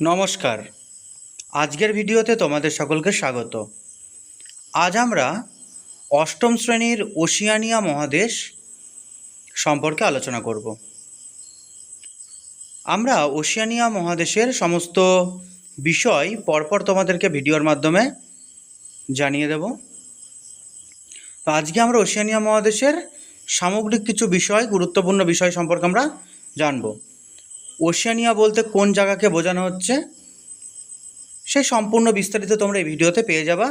নমস্কার। আজকের ভিডিওতে তোমাদের সকলকে স্বাগত। আজ আমরা অষ্টম শ্রেণির ওশিয়ানিয়া মহাদেশ সম্পর্কে আলোচনা করব। আমরা ওশিয়ানিয়া মহাদেশের সমস্ত বিষয় পরপর তোমাদেরকে ভিডিওর মাধ্যমে জানিয়ে দেব। তো আজকে আমরা ওশিয়ানিয়া মহাদেশের সামগ্রিক কিছু বিষয়, গুরুত্বপূর্ণ বিষয় সম্পর্কে আমরা জানব। ওশিয়ানিয়া বলতে কোন জায়গাকে বোঝানো হচ্ছে? সেই সম্পূর্ণ বিস্তারিত তোমরা এই ভিডিওতে পেয়ে যাবা।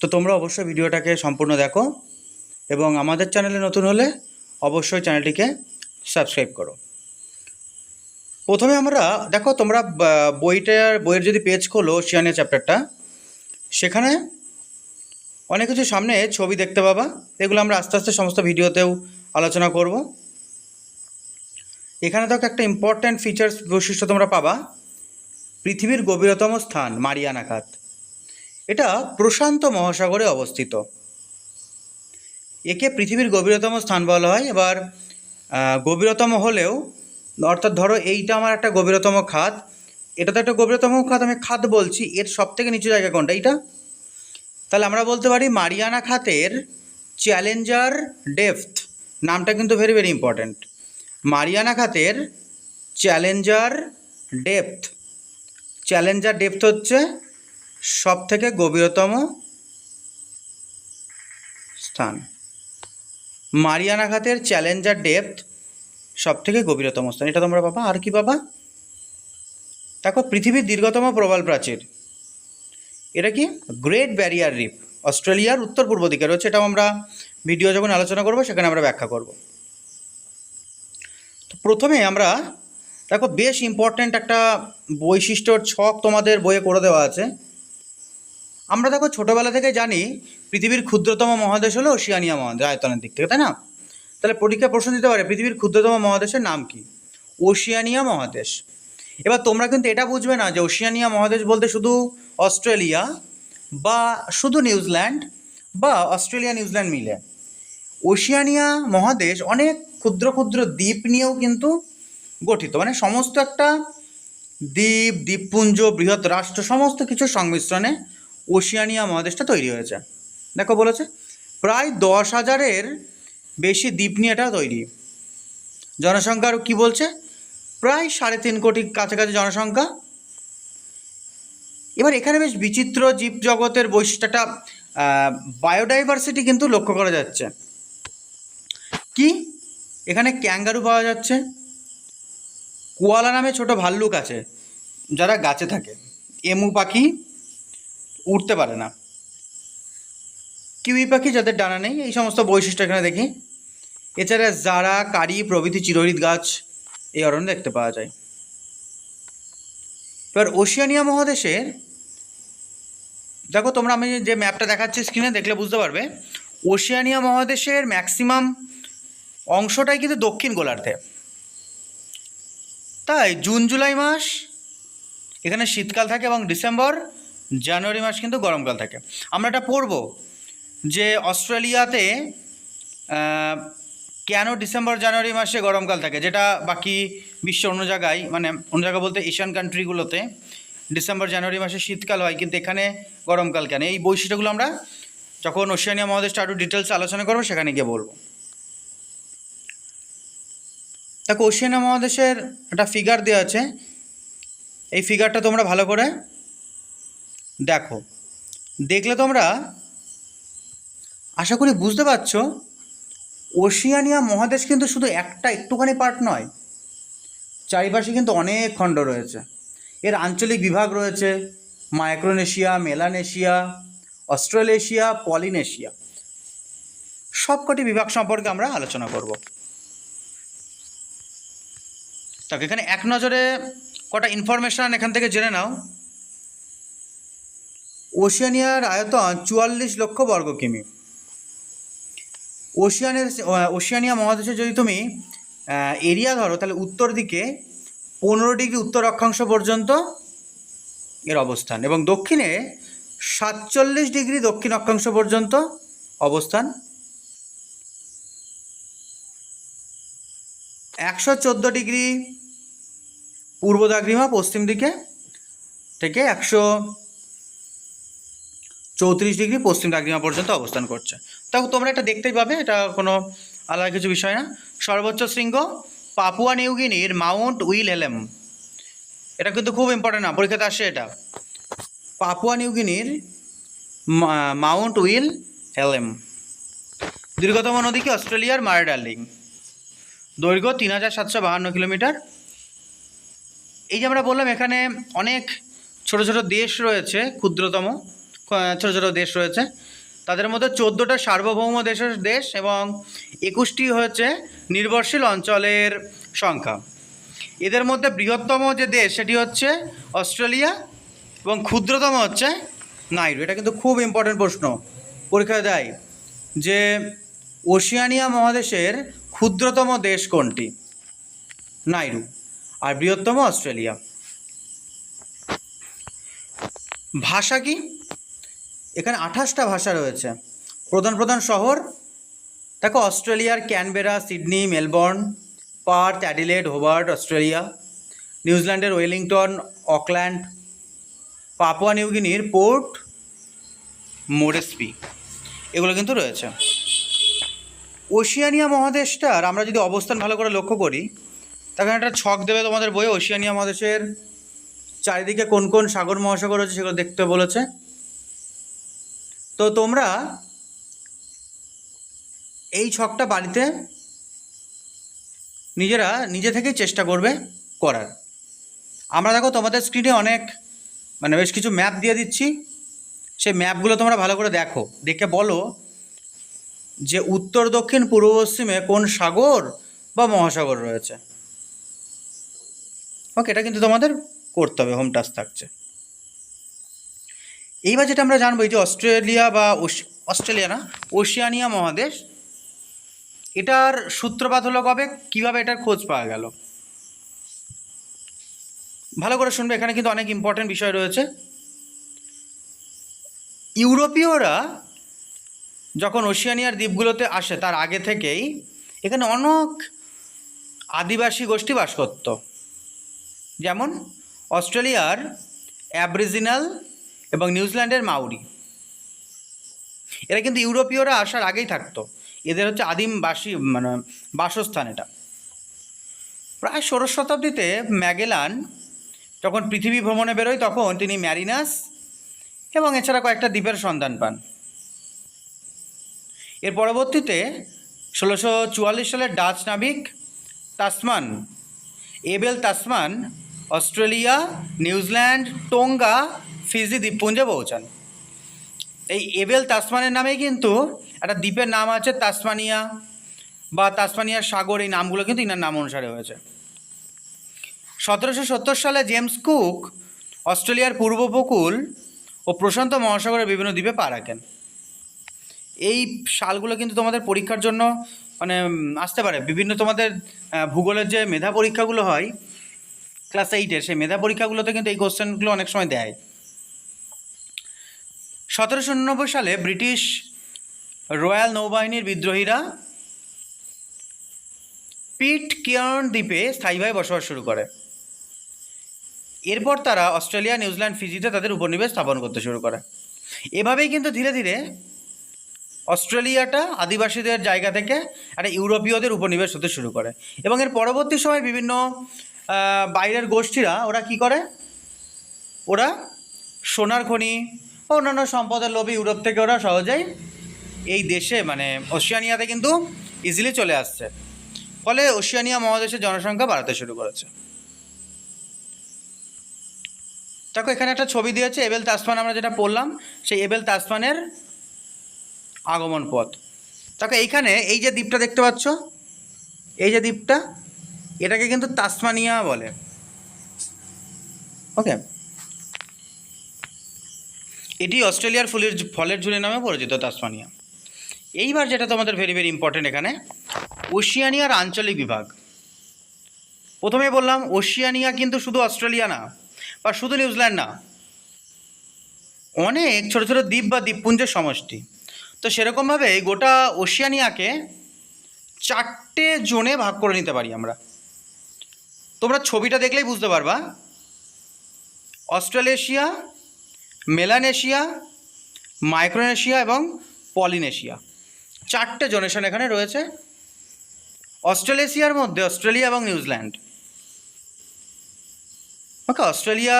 তো তোমরা অবশ্যই ভিডিওটাকে সম্পূর্ণ দেখো এবং আমাদের চ্যানেলে নতুন হলে অবশ্যই চ্যানেলটিকে সাবস্ক্রাইব করো। প্রথমে আমরা, দেখো তোমরা বইটার বইয়ের যদি পেজ খোলো ওশিয়ানিয়া চ্যাপ্টারটা সেখানে অনেক কিছু সামনে ছবি দেখতে পাবা। এগুলো আমরা আস্তে আস্তে সমস্ত ভিডিওতেও আলোচনা করব। এখানে দেখো একটা ইম্পর্ট্যান্ট ফিচার্স বৈশিষ্ট্য তোমরা পাবা। পৃথিবীর গভীরতম স্থান মারিয়ানা খাত এটা প্রশান্ত মহাসাগরে অবস্থিত। একে পৃথিবীর গভীরতম স্থান বলা হয়। এবার গভীরতম হলেও, অর্থাৎ ধরো এইটা আমার একটা গভীরতম খাত। এটা তো একটা গভীরতম খাত আমি খাত বলছি। এর সব থেকে নিচু জায়গা কোনটা? এইটা? তাহলে আমরা বলতে পারি মারিয়ানা খাতের চ্যালেঞ্জার ডেপথ। নামটা কিন্তু ভেরি ভেরি ইম্পর্ট্যান্ট মারিয়ানা খাতের চ্যালেঞ্জার ডেপথ। চ্যালেঞ্জার ডেপথ হচ্ছে সব থেকে গভীরতম স্থান। মারিয়ানা খাতের চ্যালেঞ্জার ডেপথ সব থেকে গভীরতম স্থান। এটা তোমরা পাবা? আর কি পাবা? দেখো, পৃথিবীর দীর্ঘতম প্রবাল প্রাচীর। এটা কি? গ্রেট ব্যারিয়ার রিফ, অস্ট্রেলিয়ার উত্তর পূর্ব দিকে। রয়েছে এটাও আমরা ভিডিও যখন আলোচনা করব, সেখানে আমরা ব্যাখ্যা করব। প্রথমে আমরা, দেখো বেশ ইম্পর্ট্যান্ট একটা বৈশিষ্ট্যর ছক তোমাদের বইয়ে করে দেওয়া আছে। আমরা দেখো ছোটোবেলা থেকে জানি, পৃথিবীর ক্ষুদ্রতম মহাদেশ হলো ওশিয়ানিয়া মহাদেশ, আয়তনের দিক থেকে, তাই না? তাহলে পরীক্ষা প্রশ্ন দিতে পারে, পৃথিবীর ক্ষুদ্রতম মহাদেশের নাম কি? ওশিয়ানিয়া মহাদেশ। এবার তোমরা কিন্তু এটা বুঝবে না যে ওশিয়ানিয়া মহাদেশ বলতে শুধু অস্ট্রেলিয়া বা শুধু নিউজিল্যান্ড বা অস্ট্রেলিয়া, নিউজিল্যান্ড মিলে। ওশিয়ানিয়া মহাদেশ অনেক ক্ষুদ্র ক্ষুদ্র দ্বীপ নিয়েও কিন্তু গঠিত। মানে সমস্ত একটা দ্বীপ, দ্বীপপুঞ্জ, বৃহৎ রাষ্ট্র, সমস্ত কিছুর সংমিশ্রণে ওশিয়ানিয়া মহাদেশটা তৈরি হয়েছে। দেখো বলেছে, প্রায় দশ হাজারের বেশি দ্বীপ নিয়ে এটা তৈরি। জনসংখ্যার কি বলছে? প্রায় সাড়ে তিন কোটি কাছাকাছি জনসংখ্যা। এবার এখানে বেশ বিচিত্র জীব জগতের বৈশিষ্ট্যটা বায়োডাইভার্সিটি কিন্তু লক্ষ্য করা যাচ্ছে। কি? এখানে ক্যাঙ্গারু পাওয়া যাচ্ছে। কুয়ালা নামে ছোট ভাল্লুক আছে, যারা গাছে থাকে। এমু পাখি উঠতে পারে না। কিউই পাখি যাদের ডানা নেই, এই সমস্ত বৈশিষ্ট্য এখানে দেখি। এছাড়া জারা, কারি, প্রভৃতি চিরহরিত গাছ, এই অরণ্যে দেখতে পাওয়া যায়। এবার ওশিয়ানিয়া মহাদেশের, দেখো তোমরা আমি যে ম্যাপটা দেখাচ্ছি স্ক্রিনে দেখলে বুঝতে পারবে। ওশিয়ানিয়া মহাদেশের ম্যাক্সিমাম অংশটাই কিন্তু দক্ষিণ গোলার্ধে। তাই জুন, জুলাই মাস, এখানে শীতকাল থাকে এবং ডিসেম্বর, জানুয়ারি মাস কিন্তু গরমকাল থাকে। আমরা এটা পড়ব যে অস্ট্রেলিয়াতে কেন ডিসেম্বর, জানুয়ারি মাসে গরমকাল থাকে, যেটা বাকি বিশ্ব অন্য জায়গায় মানে অন্য জায়গা বলতে এশিয়ান কান্ট্রিগুলোতে ডিসেম্বর, জানুয়ারি মাসে শীতকাল হয়, কিন্তু এখানে গরমকাল কেন? এই বৈশিষ্ট্যগুলো আমরা যখন ওশিয়ানিয়া মহাদেশটা আরও ডিটেলস আলোচনা করব, সেখানে গিয়ে বলব। দেখো ওশিয়ানিয়া মহাদেশের একটা ফিগার দেওয়া আছে। এই ফিগারটা তোমরা ভালো করে দেখো। দেখলে তোমরা আশা করি বুঝতে পারছ, ওশিয়ানিয়া মহাদেশ কিন্তু শুধু একটা একটুখানি পার্ট নয়, চারিপাশে কিন্তু অনেক খণ্ড রয়েছে। এর আঞ্চলিক বিভাগ রয়েছে, মাইক্রোনেশিয়া, মেলানেশিয়া, অস্ট্রেলেশিয়া, পলিনেশিয়া। সবকটি বিভাগ সম্পর্কে আমরা আলোচনা করব। তাকে এখানে এক নজরে কটা ইনফরমেশান এখান থেকে জেনে নাও। ওশিয়ানিয়ার আয়তন চুয়াল্লিশ লক্ষ বর্গ কিমি। ওশিয়ানের ওশিয়ানিয়া মহাদেশে যদি তুমি এরিয়া ধরো, তাহলে উত্তর দিকে পনেরো ডিগ্রি উত্তর অক্ষাংশ পর্যন্ত এর অবস্থান এবং দক্ষিণে সাতচল্লিশ ডিগ্রি দক্ষিণ অক্ষাংশ পর্যন্ত অবস্থান। একশো চোদ্দ ডিগ্রি পূর্ব দাগ্রিমা পশ্চিম দিকে থেকে একশো চৌত্রিশ ডিগ্রি পশ্চিম দাগ্রিমা পর্যন্ত অবস্থান করছে। তাও তোমরা এটা দেখতেই পাবে, এটা কোনো আলাদা কিছু বিষয় না। সর্বোচ্চ শৃঙ্গ পাপুয়া নিউগিনির মাউন্ট উইল হেলেম এটা কিন্তু খুব ইম্পর্টেন্ট না, পরীক্ষাতে আসে এটা। পাপুয়া নিউগিনির মাউন্ট উইল হেলেম দীর্ঘতম নদী কি অস্ট্রেলিয়ার মার্ডার্লিং? দৈর্ঘ্য তিন হাজার সাতশো বাহান্ন কিলোমিটার। এই যে আমরা বললাম এখানে অনেক ছোট ছোট দেশ রয়েছে, ক্ষুদ্রতম ছোট ছোট দেশ রয়েছে। তাদের মধ্যে চোদ্দোটা সার্বভৌম দেশের দেশ এবং একুশটি হয়েছে নির্ভরশীল অঞ্চলের সংখ্যা। এদের মধ্যে বৃহত্তম যে দেশ সেটি হচ্ছে অস্ট্রেলিয়া এবং ক্ষুদ্রতম হচ্ছে নাইডু এটা কিন্তু খুব ইম্পর্টেন্ট প্রশ্ন। পরীক্ষায় দেয় যে ওশিয়ানিয়া মহাদেশের ক্ষুদ্রতম দেশ কোনটি? নাইডু আর বৃহত্তম অস্ট্রেলিয়া। ভাষা কি? এখানে আঠাশটা ভাষা রয়েছে। প্রধান প্রধান শহর, দেখো, অস্ট্রেলিয়ার Canberra, Sydney, Melbourne, Perth, Adelaide, Hobart, Australia, নিউজিল্যান্ডের ওয়েলিংটন, অকল্যান্ড, পাপুয়া নিউগিনির পোর্ট মোরেসপি এগুলো কিন্তু রয়েছে। ওশিয়ানিয়া মহাদেশটার আমরা যদি অবস্থান ভালো করে লক্ষ্য করি তখন একটা ছক দেবে তোমাদের বইয়ে ওশিয়ানিয়া মহাদেশের চারিদিকে কোন কোন সাগর মহাসাগর রয়েছে সেগুলো দেখতে বলেছে। তো তোমরা এই ছকটা বাড়িতে নিজেরা নিজে থেকেই চেষ্টা করবে করার। আমরা দেখো তোমাদের স্ক্রিনে অনেক মানে বেশ কিছু ম্যাপ দিয়ে দিচ্ছি। সেই ম্যাপগুলো তোমরা ভালো করে দেখো। দেখে বলো যে উত্তর, দক্ষিণ, পূর্ব, পশ্চিমে কোন সাগর বা মহাসাগর রয়েছে। ওকে এটা কিন্তু তোমাদের করতে হবে হোম টাস্ক থাকছে। এইবার যেটা আমরা জানব, এই যে অস্ট্রেলিয়া বা অস্ট্রেলিয়া না, ওশিয়ানিয়া মহাদেশ, এটার সূত্রপাত হলো কবে? কীভাবে এটার খোঁজ পাওয়া গেল? ভালো করে শুনবে, এখানে কিন্তু অনেক ইম্পর্টেন্ট বিষয় রয়েছে। ইউরোপীয়রা যখন ওশিয়ানিয়ার দ্বীপগুলোতে আসে, তার আগে থেকেই এখানে অনেক আদিবাসী গোষ্ঠী বাস করত। যেমন অস্ট্রেলিয়ার অ্যাবরিজিনাল এবং নিউজিল্যান্ডের মাউরি। এরা কিন্তু ইউরোপীয়রা আসার আগেই থাকতো। এদের হচ্ছে আদিমবাসী মানে বাসস্থান এটা। প্রায় ষোড়শ শতাব্দীতে ম্যাগেলান যখন পৃথিবী ভ্রমণে বেরোয়, তখন তিনি ম্যারিনাস এবং এছাড়া কয়েকটা দ্বীপের সন্ধান পান। এর পরবর্তীতে ষোলোশো চুয়াল্লিশ সালের ডাচ নাবিক Tasman, Abel Tasman Australia, New Zealand, Tonga, Fiji দ্বীপপুঞ্জে পৌঁছান এই এবেল তাসমানের নামেই কিন্তু একটা দ্বীপের নাম আছে তাসমানিয়া বা তাসমানিয়ার সাগর, এই নামগুলো কিন্তু ইনার নাম অনুসারে হয়েছে। সতেরোশো সত্তর সালে জেমস কুক অস্ট্রেলিয়ার পূর্ব উপকূল ও প্রশান্ত মহাসাগরের বিভিন্ন দ্বীপে পা রাখেন। এই সালগুলো কিন্তু তোমাদের পরীক্ষার জন্য মানে আসতে পারে। বিভিন্ন তোমাদের ভূগোলের যে মেধা পরীক্ষাগুলো হয় ক্লাস এইটের সেই মেধা পরীক্ষাগুলোতে কিন্তু এই কোশ্চেনগুলো অনেক সময় দেয়। সতেরোশো উননব্বই সালে ব্রিটিশ রয়্যাল নৌবাহিনীর বিদ্রোহীরা পিট কিয়র্ন দ্বীপে স্থায়ীভাবে বসবাস শুরু করে। এরপর তারা অস্ট্রেলিয়া, নিউজিল্যান্ড, ফিজিতে তাদের উপনিবেশ স্থাপন করতে শুরু করে। এভাবেই কিন্তু ধীরে ধীরে অস্ট্রেলিয়াটা আদিবাসীদের জায়গা থেকে একটা ইউরোপীয়দের উপনিবেশ হতে শুরু করে। এবং এর পরবর্তী সময় বিভিন্ন বাইরের গোষ্ঠীরা, ওরা কি করে? ওরা সোনার খনি, অন্যান্য সম্পদের লোভে ইউরোপ থেকে ওরা সহজেই এই দেশে মানে ওশিয়ানিয়াতে কিন্তু ইজিলি চলে আসছে। ফলে ওশিয়ানিয়া মহাদেশের জনসংখ্যা বাড়াতে শুরু করেছে। দেখো, এখানে একটা ছবি দিয়েছে, এবেল তাসমান আমরা যেটা পড়লাম, সেই এবেল তাসমানের আগমন পথ। দেখো, এইখানে এই যে দ্বীপটা দেখতে পাচ্ছ, এই যে দ্বীপটা এটাকে কিন্তু তাসমানিয়া বলে। ওকে এটি অস্ট্রেলিয়ার ফুলের ফলের ঝুলি নামে পরিচিত তাসমানিয়া। এইবার যেটা তোমাদের ভেরি ভেরি ইম্পর্টেন্ট এখানে ওশিয়ানিয়ার আঞ্চলিক বিভাগ। প্রথমে বললাম, ওশিয়ানিয়া কিন্তু শুধু অস্ট্রেলিয়া না, বা শুধু নিউজিল্যান্ড না, অনেক ছোট ছোট দ্বীপ বা দ্বীপপুঞ্জের সমষ্টি। তো সেরকমভাবে গোটা ওশিয়ানিয়াকে চারটে জোনে ভাগ করে নিতে পারি আমরা। তোমরা ছবিটা দেখলেই বুঝতে পারবা। অস্ট্রালেশিয়া, মেলানেশিয়া, মাইক্রোনেশিয়া এবং পলিনেশিয়া। চারটে জোনেশন এখানে রয়েছে। অস্ট্রেলেশিয়ার মধ্যে অস্ট্রেলিয়া এবং নিউজিল্যান্ড। ওকে, অস্ট্রেলিয়া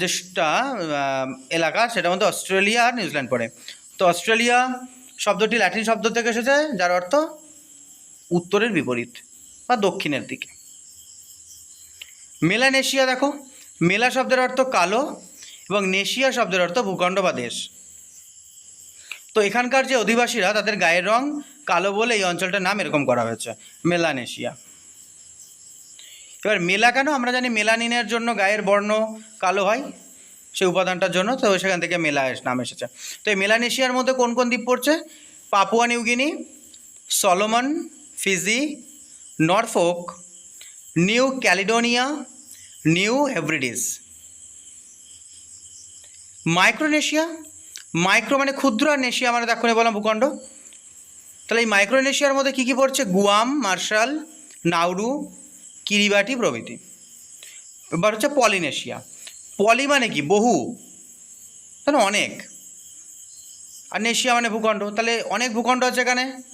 যেটা এলাকা, সেটার মধ্যে অস্ট্রেলিয়া আর নিউজিল্যান্ড পড়ে। তো অস্ট্রেলিয়া শব্দটি ল্যাটিন শব্দ থেকে এসেছে, যার অর্থ উত্তরের বিপরীত বা দক্ষিণের দিকে। মেলানেশিয়া দেখো। মেলা শব্দের অর্থ কালো এবং নেশিয়া শব্দের অর্থ ভূখণ্ড বা দেশ। তো এখানকার যে অধিবাসীরা, তাদের গায়ের রং কালো বলে এই অঞ্চলটার নাম এরকম করা হয়েছে, মেলানেশিয়া। এবার মেলা কেন? আমরা জানি মেলানিনের জন্য গায়ের বর্ণ কালো হয়, সেই উপাদানটার জন্য, তো সেখান থেকে মেলা নাম এসেছে। তো এই মেলানেশিয়ার মধ্যে কোন কোন দ্বীপ পড়ছে? Papua New Guinea Solomon, Fiji, Norfolk New Caledonia New Hebrides Micronesia micro মানে ক্ষুদ্র আর নেশিয়া মানে দেখো বললাম ভূখণ্ড। তাহলে এই মাইক্রোনেশিয়ার মধ্যে কী কী পড়ছে? গুয়াম মার্শাল নাউরু কিরিবাটি প্রভৃতি। এবার হচ্ছে পলিনেশিয়া পলি মানে কি? বহু। তাহলে অনেক। আর নেশিয়া মানে ভূখণ্ড। তাহলে অনেক ভূখণ্ড আছে এখানে।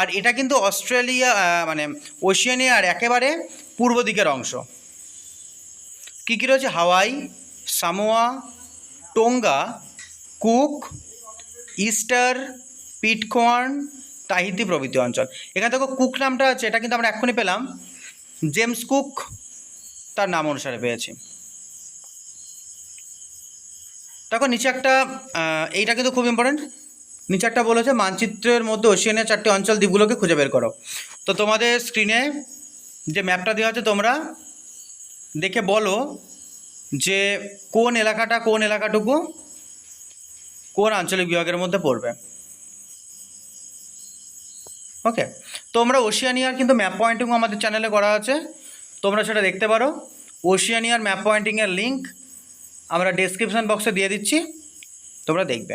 আর এটা কিন্তু অস্ট্রেলিয়া মানে ওশিয়ানিয়ার একেবারে পূর্ব দিকের অংশ। কী কী রয়েছে? Hawaii, Samoa, Tonga, Cook, Easter, Pitcairn, Tahiti প্রভৃতি অঞ্চল। এখানে দেখো কুক নামটা আছে, এটা কিন্তু আমরা এক্ষুনি পেলাম। জেমস কুক তার নাম অনুসারে পেয়েছি। দেখো, নিচে একটা এইটা কিন্তু খুব ইম্পর্টেন্ট নিচে একটা বলেছে, মানচিত্রের মধ্যে ওশিয়ানের চারটি অঞ্চল দ্বীপগুলোকে খুঁজে বের করো। তো তোমাদের স্ক্রিনে যে ম্যাপটা দেওয়া আছে, তোমরা দেখে বলো যে কোন এলাকাটা কোন এলাকাটুকু, কোন আঞ্চলিক বিভাগের মধ্যে পড়বে। ওকে? তোমরা ওশিয়ানিয়ার কিন্তু ম্যাপ পয়েন্টিং আমাদের চ্যানেলে করা আছে। তোমরা সেটা দেখতে পারো। ওশিয়ানিয়ার ম্যাপ পয়েন্টিংয়ের লিঙ্ক আমরা ডেসক্রিপশন বক্সে দিয়ে দিচ্ছি। তোমরা দেখবে।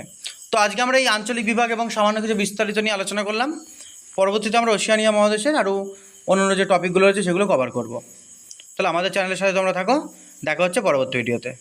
তো আজকে আমরা এই আঞ্চলিক বিভাগ এবং সামান্য কিছু বিস্তারিত নিয়ে আলোচনা করলাম। পরবর্তীতে আমরা ওশিয়ানিয়া মহাদেশের আরও অন্যান্য যে টপিকগুলো রয়েছে সেগুলো কভার করব। তাহলে আমাদের চ্যানেলের সাথে তোমরা থাকো। দেখা হচ্ছে পরবর্তী ভিডিওতে